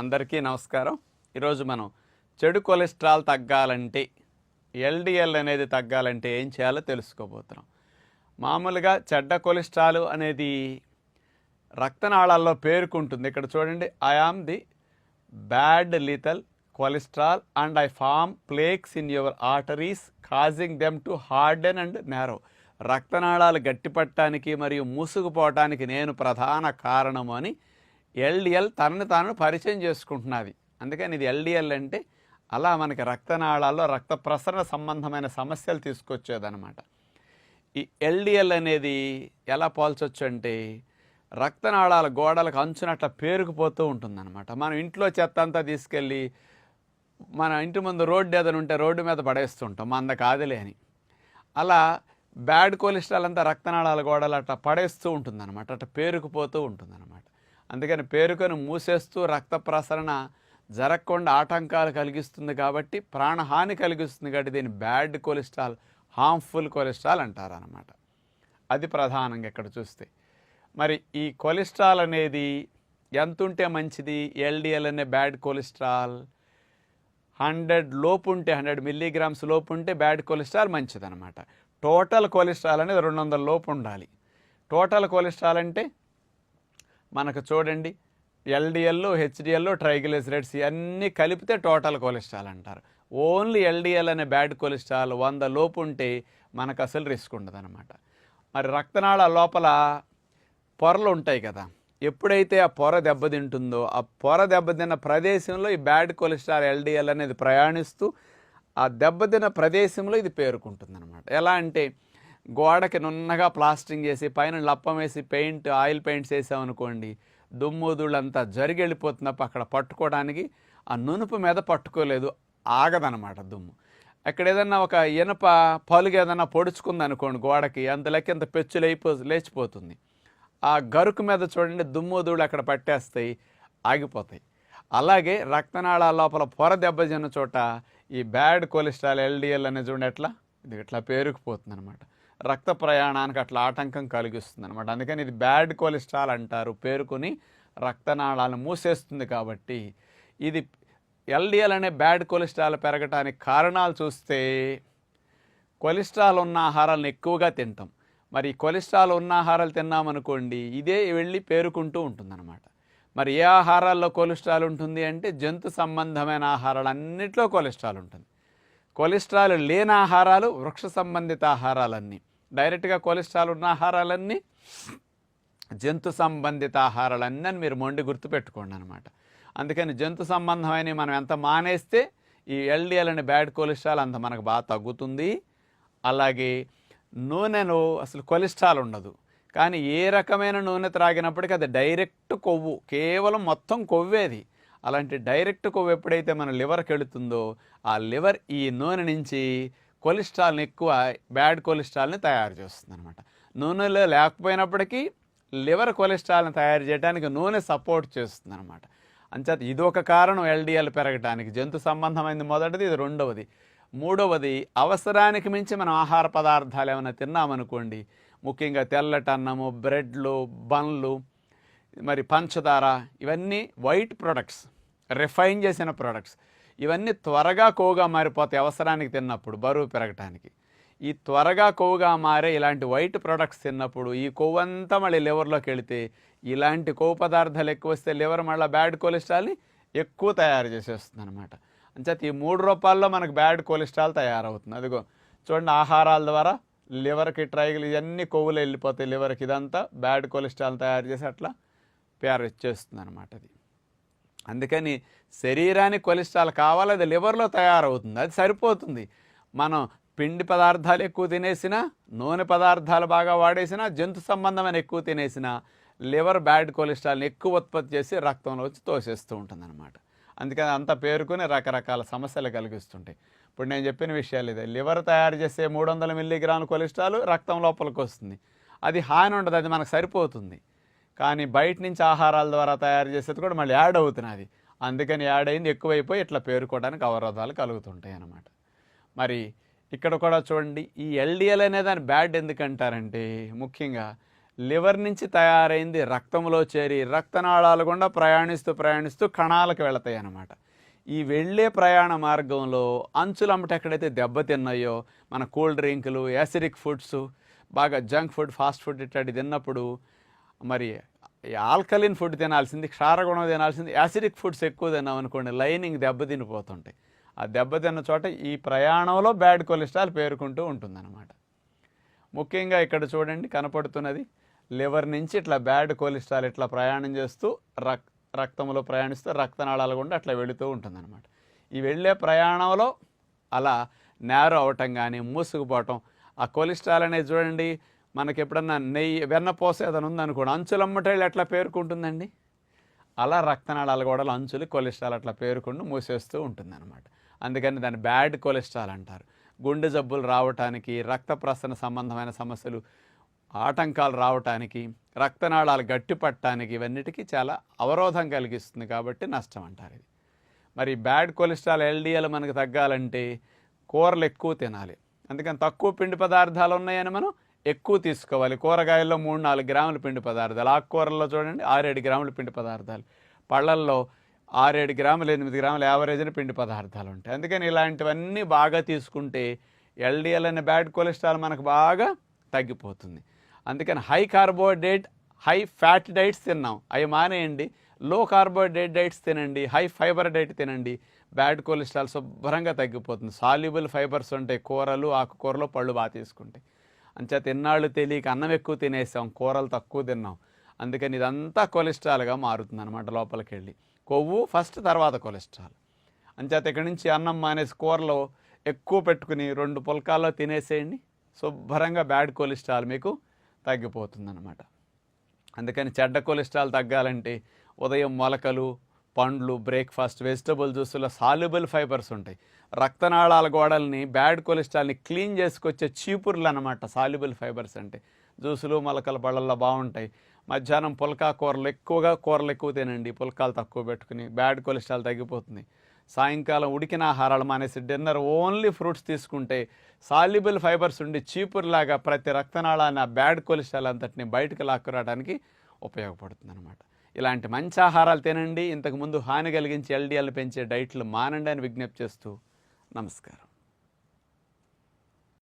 అందరికీ నమస్కారం. ఈరోజు మనం చెడు కొలెస్ట్రాల్ తగ్గాలంటే ఎల్డిఎల్ అనేది తగ్గాలంటే ఏం చేయాలో తెలుసుకోబోతున్నాం. మామూలుగా చెడ్డ కొలెస్ట్రాల్ అనేది రక్తనాళాల్లో పేరుకుంటుంది. ఇక్కడ చూడండి I am the bad lethal cholesterol and I form plaques in your arteries causing them to harden and narrow రక్తనాళాలు గట్టిపట్టడానికి మరియు మూసుకుపోవటానికి నేను ప్రధాన కారణము అని ఎల్డిఎల్ తనని తాను పరిచయం చేసుకుంటున్నది. అందుకని ఇది ఎల్డిఎల్ అంటే అలా మనకి రక్తనాళాల్లో రక్త ప్రసరణ సంబంధమైన సమస్యలు తీసుకొచ్చేదనమాట ఈ ఎల్డిఎల్ అనేది ఎలా పోల్చొచ్చు అంటే రక్తనాళాల గోడలకు అంచునట్ల పేరుకుపోతూ ఉంటుందన్నమాట. మనం ఇంట్లో చెత్త అంతా తీసుకెళ్ళి మన ఇంటి ముందు రోడ్డు ఏదైనా ఉంటే రోడ్డు మీద పడేస్తుంటాం. మంద కాదులే అని. అలా బ్యాడ్ కొలెస్ట్రాల్ అంతా రక్తనాళాల గోడలు అట్లా పడేస్తూ ఉంటుందన్నమాట. అట్లా పేరుకుపోతూ ఉంటుందన్నమాట. అందుకని పేరుకొని మూసేస్తూ రక్త ప్రసరణ జరగకుండా ఆటంకాలు కలిగిస్తుంది కాబట్టి ప్రాణహాని కలిగిస్తుంది కాబట్టి దీన్ని బ్యాడ్ కొలెస్ట్రాల్ హార్మ్ఫుల్ కొలెస్ట్రాల్ అంటారనమాట అది ప్రధానంగా ఇక్కడ చూస్తే. మరి ఈ కొలెస్ట్రాల్ అనేది ఎంత ఉంటే మంచిది? ఎల్డిఎల్ అనే బ్యాడ్ కొలెస్ట్రాల్. హండ్రెడ్ లోపు ఉంటే హండ్రెడ్ మిల్లీగ్రామ్స్ లోపు ఉంటే బ్యాడ్ కొలెస్ట్రాల్ మంచిదనమాట టోటల్ కొలెస్ట్రాల్ అనేది రెండు వందల లోపు ఉండాలి. టోటల్ కొలెస్ట్రాల్ అంటే మనకు చూడండి ఎల్డిఎల్ హెచ్డిఎల్ ట్రైగ్లిసరైడ్స్ ఇవన్నీ కలిపితే టోటల్ కొలెస్ట్రాల్ అంటారు. ఓన్లీ ఎల్డిఎల్ అనే బ్యాడ్ కొలెస్ట్రాల్ వంద లోపు ఉంటే మనకు అసలు రిస్క్ ఉండదనమాట మరి రక్తనాళ లోపల పొరలు ఉంటాయి కదా ఎప్పుడైతే ఆ పొర దెబ్బతింటుందో ఆ పొర దెబ్బతిన్న ప్రదేశంలో ఈ బ్యాడ్ కొలెస్ట్రాల్ ఎల్డిఎల్ అనేది ప్రయాణిస్తూ ఆ దెబ్బతిన్న ప్రదేశంలో ఇది పేరుకుంటుంది అనమాట ఎలా అంటే గోడకి నున్నగా ప్లాస్టింగ్ చేసి పైన లప్పం వేసి పెయింట్ ఆయిల్ పెయింట్స్ వేసామనుకోండి దుమ్ము ధూళంతా జరిగి వెళ్ళిపోతున్నప్పుడు అక్కడ పట్టుకోవడానికి ఆ నునుపు మీద పట్టుకోలేదు ఆగదనమాట దుమ్ము. అక్కడ ఏదన్నా ఒక ఇనప పలుగు ఏదన్నా పొడుచుకుంది అనుకోండి గోడకి అంత లెక్క ఇంత పెచ్చులు అయిపో లేచిపోతుంది. ఆ గరుకు మీద చూడండి దుమ్ము అక్కడ పట్టేస్తాయి ఆగిపోతాయి. అలాగే రక్తనాళాల లోపల పొర దెబ్బతిన్న చోట ఈ బ్యాడ్ కొలెస్ట్రాల్ ఎల్డిఎల్ అనేది చూడండి ఎట్లా ఇది ఇట్లా పేరుకుపోతుంది అనమాట రక్త ప్రయాణానికి అట్లా ఆటంకం కలిగిస్తుంది అనమాట అందుకని ఇది బ్యాడ్ కొలెస్ట్రాల్ అంటారు. పేరుకొని రక్తనాళాలను మూసేస్తుంది కాబట్టి ఇది ఎల్డిఎల్ అనే బ్యాడ్ కొలెస్ట్రాల్ పెరగటానికి కారణాలు చూస్తే కొలెస్ట్రాల్ ఉన్న ఆహారాలను ఎక్కువగా తింటాం. మరి కొలెస్ట్రాల్ ఉన్న ఆహారాలు తిన్నామనుకోండి ఇదే వెళ్ళి పేరుకుంటూ ఉంటుందన్నమాట. మరి ఏ ఆహారాల్లో కొలెస్ట్రాల్ ఉంటుంది అంటే జంతు సంబంధమైన ఆహారాలు అన్నింటిలో కొలెస్ట్రాల్ ఉంటుంది. కొలెస్ట్రాల్ లేని ఆహారాలు వృక్ష సంబంధిత ఆహారాలన్నీ. డైరెక్ట్గా కొలెస్ట్రాల్ ఉన్న ఆహారాలన్నీ జంతు సంబంధిత ఆహారాలన్నీ అని మీరు మొండి గుర్తుపెట్టుకోండి అనమాట అందుకని జంతు సంబంధమైన మనం ఎంత మానేస్తే ఈ ఎల్డిఎల్ అనే బ్యాడ్ కొలెస్ట్రాల్ అంత మనకు బాగా తగ్గుతుంది. అలాగే నూనెలో అసలు కొలెస్ట్రాల్ ఉండదు. కానీ ఏ రకమైన నూనె త్రాగినప్పటికీ అది డైరెక్ట్ కొవ్వు కేవలం మొత్తం కొవ్వేది. అలాంటి డైరెక్ట్ కొవ్వు ఎప్పుడైతే మన లివర్కి వెళుతుందో ఆ లివర్ ఈ నూనె నుంచి కొలెస్ట్రాల్ని ఎక్కువ బ్యాడ్ కొలెస్ట్రాల్ని తయారు చేస్తుంది అనమాట నూనెలో లేకపోయినప్పటికీ లివర్ కొలెస్ట్రాల్ని తయారు చేయడానికి నూనె సపోర్ట్ చేస్తుంది అనమాట అంచేత ఇది ఒక కారణం ఎల్డిఎల్ పెరగడానికి జంతు సంబంధమైంది మొదటిది ఇది రెండవది. మూడవది అవసరానికి మించి మనం ఆహార పదార్థాలు ఏమైనా తిన్నామనుకోండి ముఖ్యంగా తెల్లటన్నము బ్రెడ్లు బన్లు మరి పంచదార ఇవన్నీ వైట్ ప్రొడక్ట్స్ రిఫైన్ చేసిన ప్రొడక్ట్స్. ఇవన్నీ త్వరగా కొవ్వుగా మారిపోతాయి అవసరానికి తిన్నప్పుడు బరువు పెరగటానికి. ఈ త్వరగా కొవ్వుగా మారే ఇలాంటి వైట్ ప్రొడక్ట్స్ తిన్నప్పుడు ఈ కొవ్వు అంతా మళ్ళీ లివర్లోకి వెళితే ఇలాంటి కొవ్వు పదార్థాలు ఎక్కువ వస్తే లివర్ మళ్ళీ బ్యాడ్ కొలెస్ట్రాల్ని ఎక్కువ తయారు చేసేస్తుంది అనమాట అంచేత ఈ మూడు రూపాయల్లో మనకు బ్యాడ్ కొలెస్ట్రాల్ తయారవుతుంది. అదిగో చూడండి ఆహారాల ద్వారా లివర్కి ట్రైగులు ఇవన్నీ కొవ్వులు వెళ్ళిపోతాయి. లివర్కి ఇదంతా బ్యాడ్ కొలెస్ట్రాల్ తయారు చేసి అట్లా పేరు ఇచ్చేస్తుంది అనమాట అది. అందుకని శరీరానికి కొలెస్ట్రాల్ కావాలి అది లివర్లో తయారవుతుంది అది సరిపోతుంది. మనం పిండి పదార్థాలు ఎక్కువ తినేసినా నూనె పదార్థాలు బాగా వాడేసినా జంతు సంబంధమైన ఎక్కువ తినేసినా లివర్ బ్యాడ్ కొలెస్ట్రాల్ని ఎక్కువ ఉత్పత్తి చేసి రక్తంలో వచ్చి తోసేస్తూ ఉంటుంది అనమాట అందుకని అంత పేరుకుని రకరకాల సమస్యలు కలిగిస్తుంటాయి. ఇప్పుడు నేను చెప్పిన విషయాలు ఇదే. లివర్ తయారు చేసే మూడు వందల మిల్లీగ్రాముల కొలెస్ట్రాల్ రక్తం లోపలికి వస్తుంది. అది హాని ఉండదు అది మనకు సరిపోతుంది. కానీ బయట నుంచి ఆహారాల ద్వారా తయారు చేసేది కూడా మళ్ళీ యాడ్ అవుతున్నది. అందుకని యాడ్ అయింది ఎక్కువైపోయి ఇట్లా పేరుకోవడానికి అవరోధాలు కలుగుతుంటాయి అన్నమాట. మరి ఇక్కడ కూడా చూడండి ఈ ఎల్డిఎల్ అనే దాని బ్యాడ్ ఎందుకంటారంటే ముఖ్యంగా లివర్ నుంచి తయారైంది రక్తంలో చేరి రక్తనాళాలు గుండా ప్రయాణిస్తూ ప్రయాణిస్తూ కణాలకు వెళతాయి అన్నమాట. ఈ వెళ్ళే ప్రయాణ మార్గంలో అంచులమ్మట ఎక్కడైతే దెబ్బతిన్నాయో మన కూల్ డ్రింకులు యాసిడిక్ ఫుడ్స్ బాగా జంక్ ఫుడ్ ఫాస్ట్ ఫుడ్ ఇట్లాంటి తిన్నప్పుడు మరి ఆల్కలిన్ ఫుడ్ తినాల్సింది క్షారగుణం తినాల్సింది యాసిడిక్ ఫుడ్స్ ఎక్కువ తిన్నాం అనుకోండి లైనింగ్ దెబ్బతినిపోతుంటాయి ఆ దెబ్బతిన్న చోట ఈ ప్రయాణంలో బ్యాడ్ కొలెస్ట్రాల్ పేరుకుంటూ ఉంటుందన్నమాట. ముఖ్యంగా ఇక్కడ చూడండి కనపడుతున్నది లివర్ నుంచి ఇట్లా బ్యాడ్ కొలెస్ట్రాల్ ఇట్లా ప్రయాణం చేస్తూ రక్ రక్తంలో ప్రయాణిస్తూ రక్తనాళాలు గుండా అట్లా వెళుతూ ఉంటుందన్నమాట. ఈ వెళ్ళే ప్రయాణంలో అలా నేరో అవటం కానీ మూసుకుపోవటం ఆ కొలెస్ట్రాల్ అనేది చూడండి మనకి ఎప్పుడన్నా నెయ్యి వెన్నపోస ఏదైనా ఉందనుకోండి అంచులమ్మటేళ్ళు ఎట్లా పేరుకుంటుందండి? అలా రక్తనాళాల గోడలు అంచులు కొలెస్ట్రాల్ అట్లా పేరుకుంటూ మూసేస్తూ ఉంటుందన్నమాట. అందుకని దాన్ని బ్యాడ్ కొలెస్ట్రాల్ అంటారు. గుండె జబ్బులు రావటానికి రక్త ప్రసరణ సంబంధమైన సమస్యలు ఆటంకాలు రావటానికి రక్తనాళాలు గట్టిపట్టడానికి ఇవన్నిటికీ చాలా అవరోధం కలిగిస్తుంది కాబట్టి నష్టం అంటారు ఇది. మరి బ్యాడ్ కొలెస్ట్రాల్ ఎల్డిఎల్ మనకు తగ్గాలంటే కూరలు ఎక్కువ తినాలి. అందుకని తక్కువ పిండి పదార్థాలు ఉన్నాయని మనం ఎక్కువ తీసుకోవాలి. కూరగాయల్లో మూడు నాలుగు గ్రాముల పిండి పదార్థాలు. ఆకుకూరల్లో చూడండి ఆరేడు గ్రాముల పిండి పదార్థాలు. పళ్ళల్లో ఆరేడు గ్రాములు ఎనిమిది గ్రాములు యావరేజ్న పిండి పదార్థాలు ఉంటాయి. అందుకని ఇలాంటివన్నీ బాగా తీసుకుంటే ఎల్డిఎల్ అనే బ్యాడ్ కొలెస్ట్రాల్ మనకు బాగా తగ్గిపోతుంది. అందుకని high carbohydrate high fat diets తిన్నాం. అవి మానేయండి. లో కార్బోహైడ్రేట్ డైట్స్ తినండి. హై ఫైబర్ డైట్ తినండి. బ్యాడ్ కొలెస్ట్రాల్ శుభ్రంగా తగ్గిపోతుంది. సాల్యుబుల్ ఫైబర్స్ ఉంటాయి. కూరలు ఆకుకూరలు పళ్ళు బాగా తీసుకుంటాయి అంచేత తిన్నాళ్ళు తెలియక అన్నం ఎక్కువ తినేసాం కూరలు తక్కువ తిన్నాం. అందుకని ఇదంతా కొలెస్ట్రాల్గా మారుతుంది అనమాట లోపలికి వెళ్ళి కొవ్వు ఫస్ట్ తర్వాత కొలెస్ట్రాల్. అంచేత ఇక్కడి నుంచి అన్నం మానేసి కూరలో ఎక్కువ పెట్టుకుని రెండు పుల్కాల్లో తినేసేయండి. శుభ్రంగా బ్యాడ్ కొలెస్ట్రాల్ మీకు తగ్గిపోతుందన్నమాట. అందుకని చెడ్డ కొలెస్ట్రాల్ తగ్గాలంటే ఉదయం మొలకలు పండ్లు బ్రేక్ఫాస్ట్ వెజిటబుల్ జ్యూస్లో సాల్యుబుల్ ఫైబర్స్ ఉంటాయి. రక్తనాళాల గోడల్ని బ్యాడ్ కొలెస్ట్రాల్ని క్లీన్ చేసుకొచ్చే చీపుర్లు అనమాట సాల్యుబుల్ ఫైబర్స్ అంటే. జ్యూసులు మొలకల పళ్ళల్లో బాగుంటాయి. మధ్యాహ్నం పుల్కా కూరలు ఎక్కువగా కూరలు ఎక్కువ తినండి. పుల్కాలు తక్కువ పెట్టుకుని బ్యాడ్ కొలెస్ట్రాల్ తగ్గిపోతుంది. సాయంకాలం ఉడికిన ఆహారాలు మానేసి డిన్నర్ ఓన్లీ ఫ్రూట్స్ తీసుకుంటే సాల్యుబుల్ ఫైబర్స్ ఉండి చీపురులాగా ప్రతి రక్తనాళాన్ని ఆ బ్యాడ్ కొలెస్ట్రాల్ అంతటిని బయటకు లాక్కురావడానికి ఉపయోగపడుతుంది అనమాట ఇలాంటి మంచి ఆహారాలు తినండి. ఇంతకుముందు హాని కలిగించి ఎల్డిఎల్ పెంచే డైట్లు మానండి అని విజ్ఞప్తి చేస్తూ నమస్కారం.